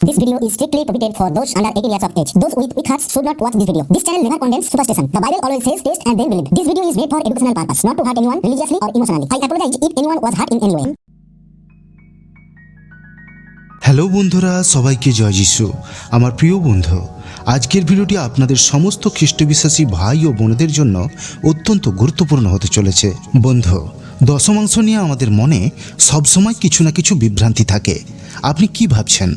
This video is strictly prohibited for those under 18 years of age. Those with weak hearts should not watch this video. This channel never condemns superstition. The Bible always says taste and then believe. This video is made for educational purpose, not to hurt anyone religiously or emotionally. I apologize if anyone was hurt in any way. Hello বন্ধুরা সবাইকে জয় যিশু আমার প্রিয় বন্ধু আজকের ভিডিওটি আপনাদের সমস্ত খ্রিস্টবিশ্বাসী ভাই ও বোনদের জন্য অত্যন্ত গুরুত্বপূর্ণ হতে চলেছে বন্ধু দশমাংশ নিয়ে আমাদের মনে সবসময় কিছু না কিছু বিভ্রান্তি থাকে আপনি কি ভাবছেন?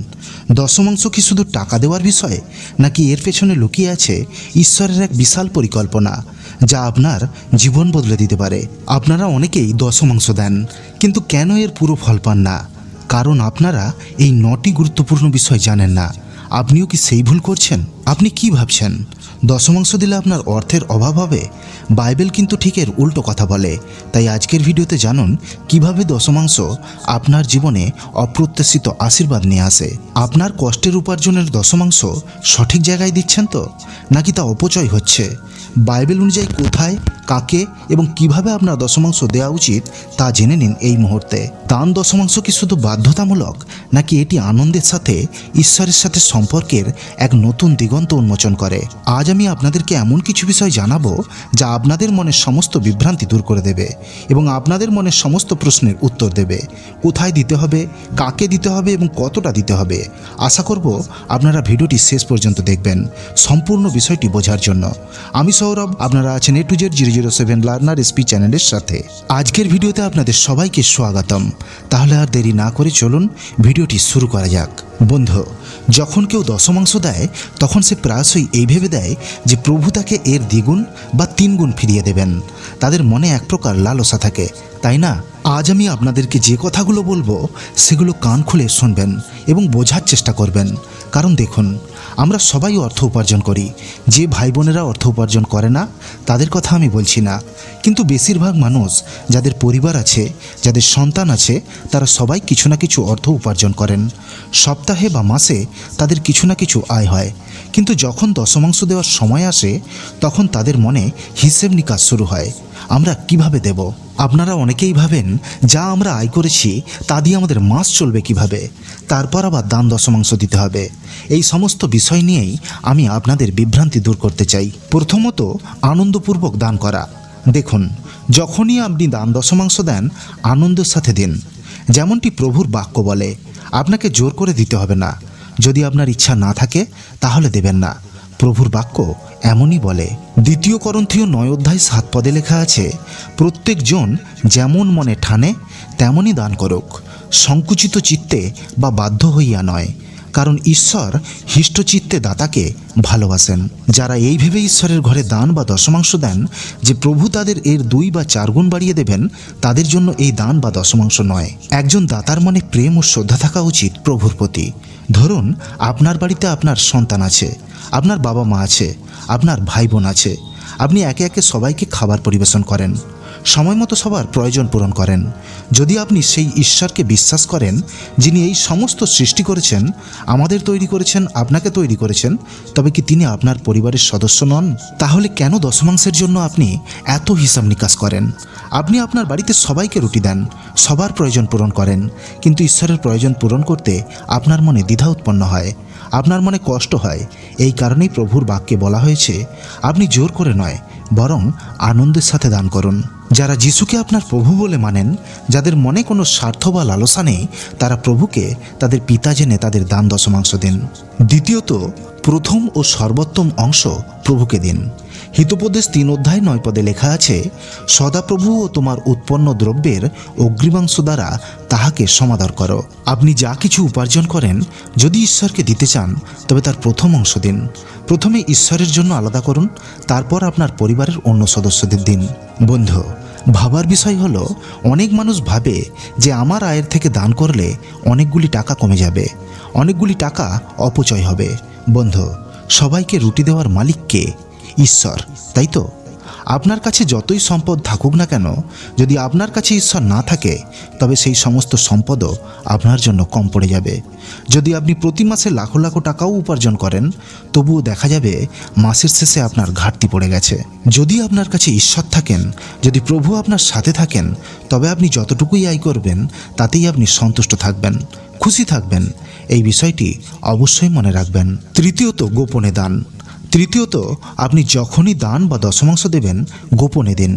দশমাংশ কি শুধু টাকা দেওয়ার বিষয়, নাকি এর পেছনে লুকিয়ে আছে ঈশ্বরের এক বিশাল পরিকল্পনা, যা আপনার জীবন বদলে দিতে পারে? আপনারা অনেকেই দশমাংশ দেন, কিন্তু কেন এর পুরো ফল পান না? কারণ আপনারা এই নটি গুরুত্বপূর্ণ বিষয় জানেন না। আপনিও কি সেই ভুল করছেন? আপনি কি ভাবছেন? দশমাংশ দিলে আপনার অর্থের অভাব হবে? বাইবেল কিন্তু ঠিক এর উল্টো কথা বলে। তাই আজকের ভিডিওতে জানুন, কীভাবে দশমাংশ আপনার জীবনে অপ্রত্যাশিত আশীর্বাদ নিয়ে আসে। আপনার কষ্টের উপার্জনের দশমাংশ সঠিক জায়গায় দিচ্ছেন তো? নাকি তা অপচয় হচ্ছে? বাইবেল অনুযায়ী কোথায়, কাকে এবং কীভাবে আপনার দশমাংশ দেওয়া উচিত তা জেনে নিন এই মুহূর্তে। দান দশমাংশ কি শুধু বাধ্যতামূলক, নাকি এটি আনন্দের সাথে, ঈশ্বরের সাথে সম্পর্কের এক নতুন দিগন্ত উন্মোচন করে? আজ আমি আপনাদেরকে এমন কিছু বিষয় জানাব, যা আপনাদের মনের সমস্ত বিভ্রান্তি দূর করে দেবে এবং আপনাদের মনের সমস্ত প্রশ্নের উত্তর দেবে। কোথায় দিতে হবে, কাকে দিতে হবে এবং কতটা দিতে হবে? আশা করব আপনারা ভিডিওটি শেষ পর্যন্ত দেখবেন। সম্পূর্ণ বিষয়টি বোঝার জন্য। আমি সৌরভ, আপনারা আছেন A to Z zero zero seven learner SP চ্যানেলের সাথে। আজকের ভিডিওতে আপনাদের সবাইকে স্বাগতম। তাহলে আর দেরি না করে চলুন ভিডিওটি শুরু করা যাক। বন্ধু, যখন কেউ দশমাংশ দেয়, তখন সে প্রায়শই এই ভেবে দেয় যে প্রভু তাকে এর দ্বিগুণ বা তিনগুণ ফিরিয়ে দেবেন। তাদের মনে এক প্রকার লালসা থাকে, তাই না? আজ আমি আপনাদেরকে যে কথাগুলো বলব, সেগুলো কান খুলে শুনবেন এবং বোঝার চেষ্টা করবেন। কারণ দেখুন, আমরা সবাই অর্থ উপার্জন করি। যে ভাই বোনেরা অর্থ উপার্জন করে না, তাদের কথা আমি বলছি না। কিন্তু বেশিরভাগ মানুষ যাদের পরিবার আছে, যাদের সন্তান আছে, তারা সবাই কিছু না কিছু অর্থ উপার্জন করেন। সপ্তাহে বা মাসে তাদের কিছু না কিছু আয় হয়। কিন্তু যখন দশমাংশ দেওয়ার সময় আসে, তখন তাদের মনে হিসেব নিকাশ শুরু হয়। আমরা কীভাবে দেব? আপনারা অনেকেই ভাবেন, যা আমরা আয় করেছি, তা দিয়ে আমাদের মাস চলবে কীভাবে? তারপর আবার দান দশমাংশ দিতে হবে। এই সমস্ত বিষয় নিয়েই আমি আপনাদের বিভ্রান্তি দূর করতে চাই। প্রথমত, আনন্দপূর্বক দান করা। দেখুন, যখনই আপনি দান দশমাংশ দেন, আনন্দের সাথে দিন। যেমনটি প্রভুর বাক্য বলে, আপনাকে জোর করে দিতে হবে না। যদি আপনার ইচ্ছা না থাকে, তাহলে দেবেন না। প্রভুর বাক্য এমনই বলে, দ্বিতীয় করন্থীয় নয় অধ্যায় সাত পদে লেখা আছে, প্রত্যেকজন যেমন মনে ঠানে, তেমনই দান করুক। সংকুচিত চিত্তে বা বাধ্য হইয়া নয়। কারণ ঈশ্বর হিষ্টচিত্তে দাতাকে ভালোবাসেন। যারা এই ভেবে ঈশ্বরের ঘরে দান বা দশমাংশ দেন যে প্রভু তাদের এর দুই বা চার গুণ বাড়িয়ে দেবেন, তাদের জন্য এই দান বা দশমাংশ নয়। একজন দাতার মনে প্রেম ও শ্রদ্ধা থাকা উচিত প্রভুর প্রতি। ধরুন, আপনার বাড়িতে আপনার সন্তান আছে, আপনার বাবা মা আছে, আপনার ভাই বোন আছে, আপনি একে একে সবাইকে খাবার পরিবেশন করেন। সময় মতো সবার প্রয়োজন পূরণ করেন। যদি আপনি সেই ঈশ্বরকে বিশ্বাস করেন, যিনি এই সমস্ত সৃষ্টি করেছেন, আমাদের তৈরি করেছেন, আপনাকে তৈরি করেছেন, তবে কি তিনি আপনার পরিবারের সদস্য নন? তাহলে কেন দশমাংশের জন্য আপনি এত হিসাব নিকাশ করেন? আপনি আপনার বাড়িতে সবাইকে রুটি দেন, সবার প্রয়োজন পূরণ করেন, কিন্তু ঈশ্বরের প্রয়োজন পূরণ করতে আপনার মনে দ্বিধা উৎপন্ন হয়, আপনার মনে কষ্ট হয়। এই কারণেই প্রভুর বাক্যে বলা হয়েছে, আপনি জোর করে নয়, বরং আনন্দের সাথে দান করুন। যারা যিশুকে আপনার প্রভু বলে মানেন, যাদের মনে কোনো স্বার্থ বা লালসা নেই, তারা প্রভুকে তাদের পিতা জেনে তাদের দান দশমাংশ দিন। দ্বিতীয়ত, প্রথম ও সর্বোত্তম অংশ প্রভুকে দিন। হিতোপদেশ তিন অধ্যায় নয় পদে লেখা আছে, সদাপ্রভু ও তোমার উৎপন্ন দ্রব্যের অগ্রিমাংশ দ্বারা তাহাকে সমাদর করো। আপনি যা কিছু উপার্জন করেন, যদি ঈশ্বরকে দিতে চান, তবে তার প্রথম অংশ দিন। প্রথমে ঈশ্বরের জন্য আলাদা করুন, তারপর আপনার পরিবারের অন্য সদস্যদের দিন। বন্ধু ভাবার বিষয় হলো, অনেক মানুষ ভাবে যে আমার আয়ের থেকে দান করলে অনেকগুলি টাকা কমে যাবে। অনেকগুলি টাকা অপচয় হবে। বন্ধু, সবাইকে রুটি দেওয়ার মালিককে ঈশ্বর, তাই তো? আপনার কাছে যতই সম্পদ থাকুক না কেন, যদি আপনার কাছে ঈশ্বর না থাকে, তবে সেই সমস্ত সম্পদও আপনার জন্য কম পড়ে যাবে। যদি আপনি প্রতি মাসে লাখো লাখো টাকাও উপার্জন করেন, তবুও দেখা যাবে মাসের শেষে আপনার ঘাটতি পড়ে গেছে। যদি আপনার কাছে ঈশ্বর থাকেন, যদি প্রভু আপনার সাথে থাকেন, তবে আপনি যতটুকুই আয় করবেন, তাতেই আপনি সন্তুষ্ট থাকবেন, খুশি থাকবেন। এই বিষয়টি অবশ্যই মনে রাখবেন। তৃতীয়ত, গোপনে দান। তৃতীয়ত, আপনি যখনই দান বা দশমাংশ দেবেন, গোপনে দিন।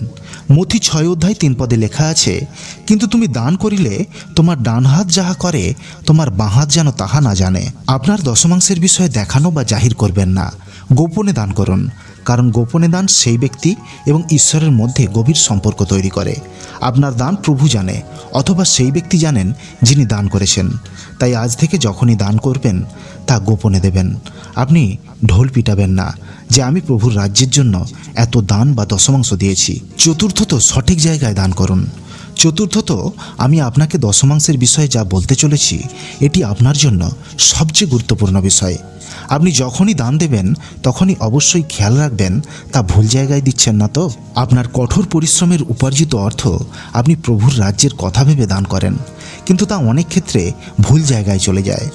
মথি ছয় অধ্যায় তিন পদে লেখা আছে, কিন্তু তুমি দান করিলে তোমার ডান হাত যাহা করে, তোমার বাঁ হাত যেন তাহা না জানে। আপনার দশমাংশের বিষয়ে দেখানো বা জাহির করবেন না। গোপনে দান করুন, কারণ গোপনে দান সেই ব্যক্তি এবং ঈশ্বরের মধ্যে গভীর সম্পর্ক তৈরি করে। আপনার দান প্রভু জানে, অথবা সেই ব্যক্তি জানেন যিনি দান করেছেন। তাই আজ থেকে যখনই দান করবেন, তা গোপনে দেবেন। আপনি ঢোল পিটাবেন না, যে আমি প্রভুর রাজ্যের জন্য এত দান বা দশমাংশ দিয়েছি। চতুর্থত সঠিক জায়গায় দান করুন। চতুর্থত আমি আপনাকে দশমাংশের বিষয়ে যা বলতে চলেছি, এটি আপনার জন্য সবচেয়ে গুরুত্বপূর্ণ বিষয়। আপনি যখনই দান দেবেন, তখনই অবশ্যই খেয়াল রাখবেন, তা ভুল জায়গায় দিচ্ছেন না তো? আপনার কঠোর পরিশ্রমের উপার্জিত অর্থ আপনি প্রভুর রাজ্যের কথা ভেবে দান করেন। কিন্তু তা অনেক ক্ষেত্রে ভুল জায়গায় চলে যায়।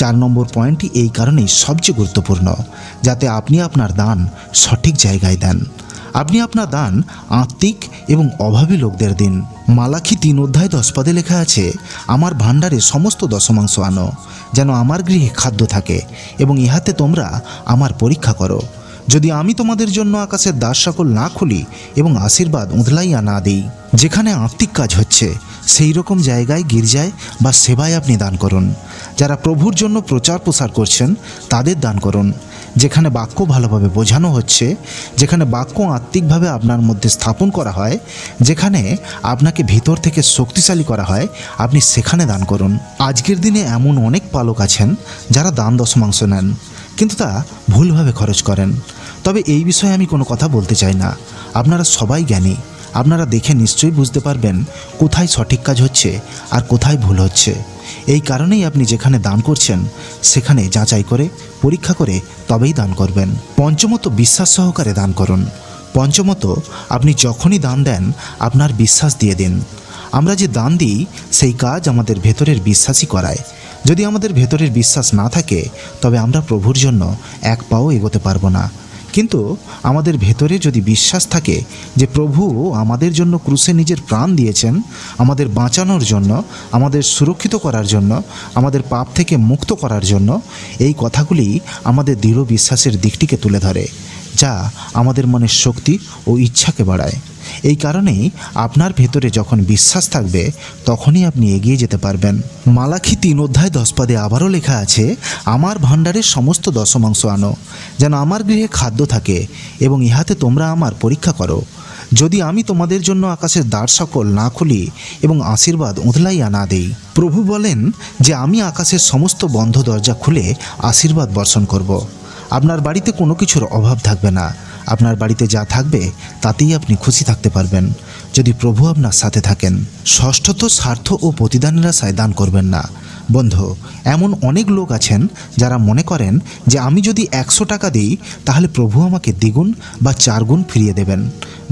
চার নম্বর পয়েন্টটি এই কারণেই সবচেয়ে গুরুত্বপূর্ণ, যাতে আপনি আপনার দান সঠিক জায়গায় দেন। আপনি আপনার দান আত্মিক এবং অভাবী লোকদের দিন। মালাখি তিন অধ্যায় দশ পদে লেখা আছে, আমার ভাণ্ডারে সমস্ত দশমাংশ আনো, যেন আমার গৃহে খাদ্য থাকে এবং ইহাতে তোমরা আমার পরীক্ষা করো। যদি আমি তোমাদের জন্য আকাশের দ্বার সকল না খুলি এবং আশীর্বাদ উঁধলাইয়া না দিই, যেখানে আত্মিক কাজ হচ্ছে, সেই রকম জায়গায় গির্জায় বা সেবায় আপনি দান করুন। যারা প্রভুর জন্য প্রচার প্রসার করছেন, তাদের দান করুন। যেখানে বাক্য ভালোভাবে বোঝানো হচ্ছে, যেখানে বাক্য আত্মিকভাবে আপনার মধ্যে স্থাপন করা হয়, যেখানে আপনাকে ভিতর থেকে শক্তিশালী করা হয়, আপনি সেখানে দান করুন। আজকের দিনে এমন অনেক পালক আছেন, যারা দান দশমাংশ নেন, কিন্তু তা ভুলভাবে খরচ করেন। তবে এই বিষয়ে আমি কোনো কথা বলতে চাই না। আপনারা সবাই জ্ঞানী। আপনারা দেখে নিশ্চয়ই বুঝতে পারবেন কোথায় সঠিক কাজ হচ্ছে আর কোথায় ভুল হচ্ছে। এই কারণেই আপনি যেখানে দান করছেন, সেখানে যাচাই করে, পরীক্ষা করে তবেই দান করবেন। পঞ্চমত বিশ্বাস সহকারে দান করুন। পঞ্চমত, আপনি যখনই দান দেন, আপনার বিশ্বাস দিয়ে দিন। আমরা যে দান দিই, সেই কাজ আমাদের ভেতরের বিশ্বাসই করায়। যদি আমাদের ভেতরের বিশ্বাস না থাকে, তবে আমরা প্রভুর জন্য এক পাও এগোতে পারব না। কিন্তু আমাদের ভেতরে যদি বিশ্বাস থাকে যে প্রভু আমাদের জন্য ক্রুশে নিজের প্রাণ দিয়েছেন, আমাদের বাঁচানোর জন্য, আমাদের সুরক্ষিত করার জন্য, আমাদের পাপ থেকে মুক্ত করার জন্য, এই কথাগুলি আমাদের দৃঢ় বিশ্বাসের দিকটিকে তুলে ধরে, যা আমাদের মনের শক্তি ও ইচ্ছাকে বাড়ায়। এই কারণেই আপনার ভেতরে যখন বিশ্বাস থাকবে, তখনই আপনি এগিয়ে যেতে পারবেন মালাখি তিন অধ্যায় দশ পদে আবারও লেখা আছে, আমার ভাণ্ডারের সমস্ত দশমাংশ আনো, যেন আমার গৃহে খাদ্য থাকে এবং ইহাতে তোমরা আমার পরীক্ষা করো যদি আমি তোমাদের জন্য আকাশের দ্বার সকল না খুলি এবং আশীর্বাদ উঁধলাইয়া না দেই, প্রভু বলেন যে আমি আকাশের সমস্ত বন্ধ দরজা খুলে আশীর্বাদ বর্ষণ করব। আপনার বাড়িতে কোনো কিছুর অভাব থাকবে না। আপনার বাড়িতে যা থাকবে, তাতেই আপনি খুশি থাকতে পারবেন। যদি প্রভু আপনার সাথে থাকেন, ষষ্ঠত স্বার্থ ও প্রতিদানের আশায় দান করবেন না। বন্ধু, এমন অনেক লোক আছেন যারা মনে করেন যে আমি যদি একশো টাকা দিই, তাহলে প্রভু আমাকে দ্বিগুণ বা চারগুণ ফিরিয়ে দেবেন।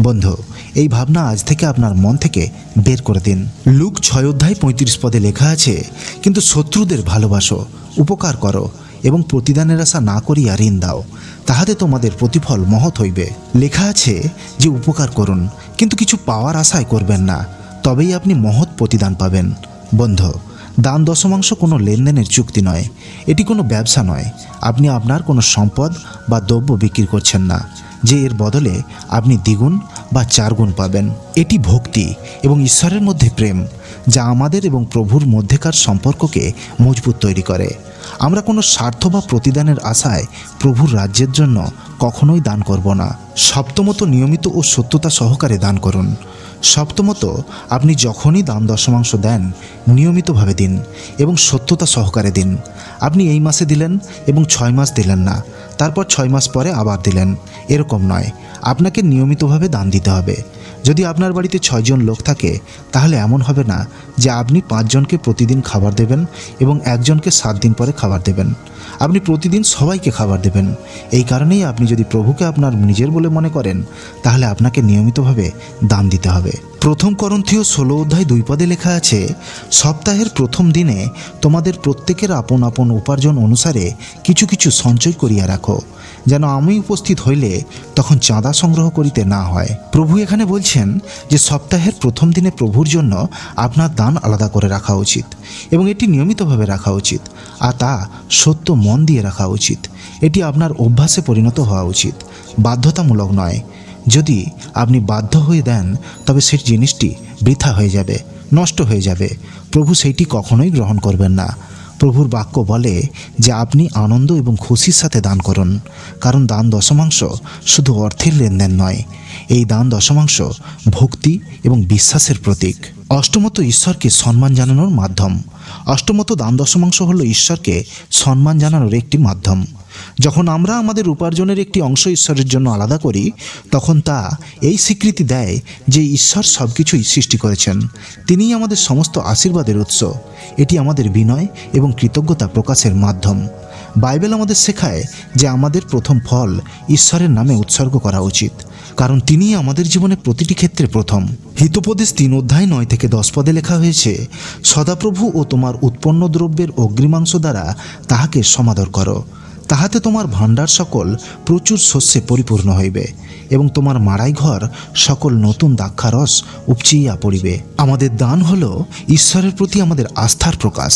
বন্ধু, এই ভাবনা আজ থেকে আপনার মন থেকে বের করে দিন। লুক ছয় অধ্যায় পঁয়ত্রিশ পদে লেখা আছে, কিন্তু শত্রুদের ভালোবাসো, উপকার করো এবং প্রতিদানের আশা না করিয়া ঋণ দাও, তাহাতে তোমাদের প্রতিফল মহৎ হইবে। লেখা আছে যে, উপকার করুন, কিন্তু কিছু পাওয়ার আশায় করবেন না, তবেই আপনি মহৎ প্রতিদান পাবেন। বন্ধ, দান দশমাংশ কোনো লেনদেনের চুক্তি নয়, এটি কোনো ব্যবসা নয়। আপনি আপনার কোনো সম্পদ বা দ্রব্য বিক্রি করছেন না, যে এর বদলে আপনি দ্বিগুণ বা চারগুণ পাবেন। এটি ভক্তি এবং ঈশ্বরের মধ্যে প্রেম, যা আমাদের এবং প্রভুর মধ্যেকার সম্পর্ককে মজবুত তৈরি করে। আমরা কোনো স্বার্থ বা প্রতিদানের আশায় প্রভুর রাজ্যের জন্য কখনোই দান করব না। সপ্তমত নিয়মিত ও সত্যতা সহকারে দান করুন। সপ্তমত, আপনি যখনই দান দশমাংশ দেন, নিয়মিতভাবে দিন এবং সত্যতা সহকারে দিন। আপনি এই মাসে দিলেন এবং ছয় মাস দিলেন না, তারপর ছয় মাস পরে আবার দিলেন। এরকম নয়। আপনাকে নিয়মিতভাবে দান দিতে হবে। যদি আপনার বাড়িতে ছয়জন লোক থাকে, তাহলে এমন হবে না যে আপনি পাঁচজনকে প্রতিদিন খাবার দেবেন এবং একজনকে সাত দিন পরে খাবার দেবেন। আপনি প্রতিদিন সবাইকে খাবার দেবেন। এই কারণেই আপনি যদি প্রভুকে আপনার নিজের বলে মনে করেন, তাহলে আপনাকে নিয়মিতভাবে দান দিতে হবে। প্রথম করন্থীয় ষোলো অধ্যায় দুই পদে লেখা আছে, সপ্তাহের প্রথম দিনে তোমাদের প্রত্যেকের আপন আপন উপার্জন অনুসারে কিছু কিছু সঞ্চয় করিয়া রাখো, যেন আমি উপস্থিত হইলে তখন চাঁদা সংগ্রহ করিতে না হয়। প্রভু এখানে বলছেন যে সপ্তাহের প্রথম দিনে প্রভুর জন্য আপনার দান আলাদা করে রাখা উচিত এবং এটি নিয়মিতভাবে রাখা উচিত। আর তা সত্য মন দিয়ে রাখা উচিত। এটি আপনার অভ্যাসে পরিণত হওয়া উচিত। বাধ্যতামূলক নয়। যদি আপনি বাধ্য হয়ে দেন, তবে সেই জিনিসটি বৃথা হয়ে যাবে, নষ্ট হয়ে যাবে। প্রভু সেইটি কখনোই গ্রহণ করবেন না। প্রভুর বাক্য বলে যে আপনি আনন্দ এবং খুশির সাথে দান করুন, কারণ দান দশমাংশ শুধু অর্থের লেনদেন নয়, এই দান দশমাংশ ভক্তি এবং বিশ্বাসের প্রতীক। অষ্টমত ঈশ্বরকে সম্মান জানানোর মাধ্যম। অষ্টমত দান দশমাংশ হলো ঈশ্বরকে সম্মান জানানোর একটি মাধ্যম। যখন আমরা আমাদের উপার্জনের একটি অংশ ঈশ্বরের জন্য আলাদা করি, তখন তা এই স্বীকৃতি দেয় যে ঈশ্বর সব কিছুই সৃষ্টি করেছেন। তিনিই আমাদের সমস্ত আশীর্বাদের উৎস। এটি আমাদের বিনয় এবং কৃতজ্ঞতা প্রকাশের মাধ্যম। বাইবেল আমাদের শেখায় যে আমাদের প্রথম ফল ঈশ্বরের নামে উৎসর্গ করা উচিত, কারণ তিনিই আমাদের জীবনে প্রতিটি ক্ষেত্রে প্রথম। হিতোপদেশ তিন অধ্যায় নয় থেকে দশ পদে লেখা হয়েছে, সদাপ্রভু ও তোমার উৎপন্ন দ্রব্যের অগ্রিমাংশ দ্বারা তাহাকে সমাদর করো। তাহাতে তোমার ভাণ্ডার সকল প্রচুর শস্যে পরিপূর্ণ হইবে, এবং তোমার মাড়াই ঘর সকল নতুন দাক্ষারস উপচিয়া পড়িবে। আমাদের দান হল ঈশ্বরের প্রতি আমাদের আস্থার প্রকাশ।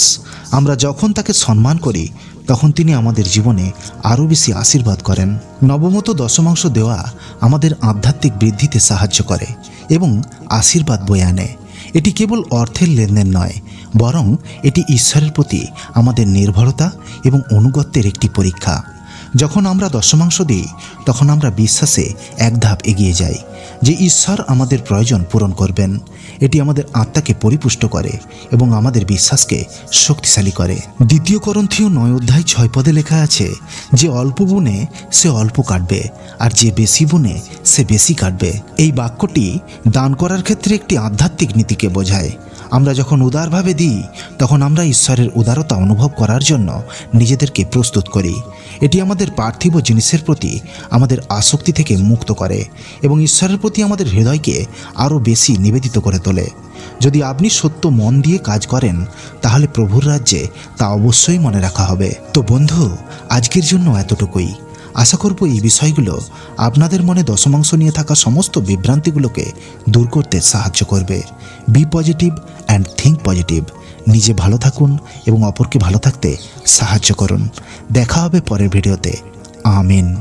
আমরা যখন তাকে সম্মান করি, তখন তিনি আমাদের জীবনে আরও বেশি আশীর্বাদ করেন। নবমত দশমাংশ দেওয়া আমাদের আধ্যাত্মিক বৃদ্ধিতে সাহায্য করে এবং আশীর্বাদ বয়ে আনে। এটি কেবল অর্থের লেনদেন নয়, বরং এটি ঈশ্বরের প্রতি আমাদের নির্ভরতা এবং অনুগত্যের একটি পরীক্ষা। যখন আমরা দশমাংশ দিই, তখন আমরা বিশ্বাসে এক ধাপ এগিয়ে যাই যে ঈশ্বর আমাদের প্রয়োজন পূরণ করবেন। এটি আমাদের আত্মাকে পরিপুষ্ট করে এবং আমাদের বিশ্বাসকে শক্তিশালী করে। দ্বিতীয় করন্থীয় নয় অধ্যায় ছয় পদে লেখা আছে, যে অল্প বুনে, সে অল্প কাটবে, আর যে বেশি বুনে, সে বেশি কাটবে। এই বাক্যটি দান করার ক্ষেত্রে একটি আধ্যাত্মিক নীতিকে বোঝায়। আমরা যখন উদারভাবে দিই, তখন আমরা ঈশ্বরের উদারতা অনুভব করার জন্য নিজেদেরকে প্রস্তুত করি। এটি আমাদের পার্থিব জিনিসের প্রতি আমাদের আসক্তি থেকে মুক্ত করে এবং ঈশ্বরের প্রতি আমাদের হৃদয়কে আরও বেশি নিবেদিত করে তোলে। যদি আপনি সত্য মন দিয়ে কাজ করেন, তাহলে প্রভুর রাজ্যে তা অবশ্যই মনে রাখা হবে। তো বন্ধু, আজকের জন্য এতটুকুই। আশা করব এই বিষয়গুলো আপনাদের মনে দশমাংশ নিয়ে থাকা সমস্ত বিভ্রান্তিগুলোকে দূর করতে সাহায্য করবে। Be positive and think positive নিজে ভালো থাকুন এবং অপরকে ভালো থাকতে সাহায্য করুন। দেখা হবে পরের ভিডিওতে। আমিন।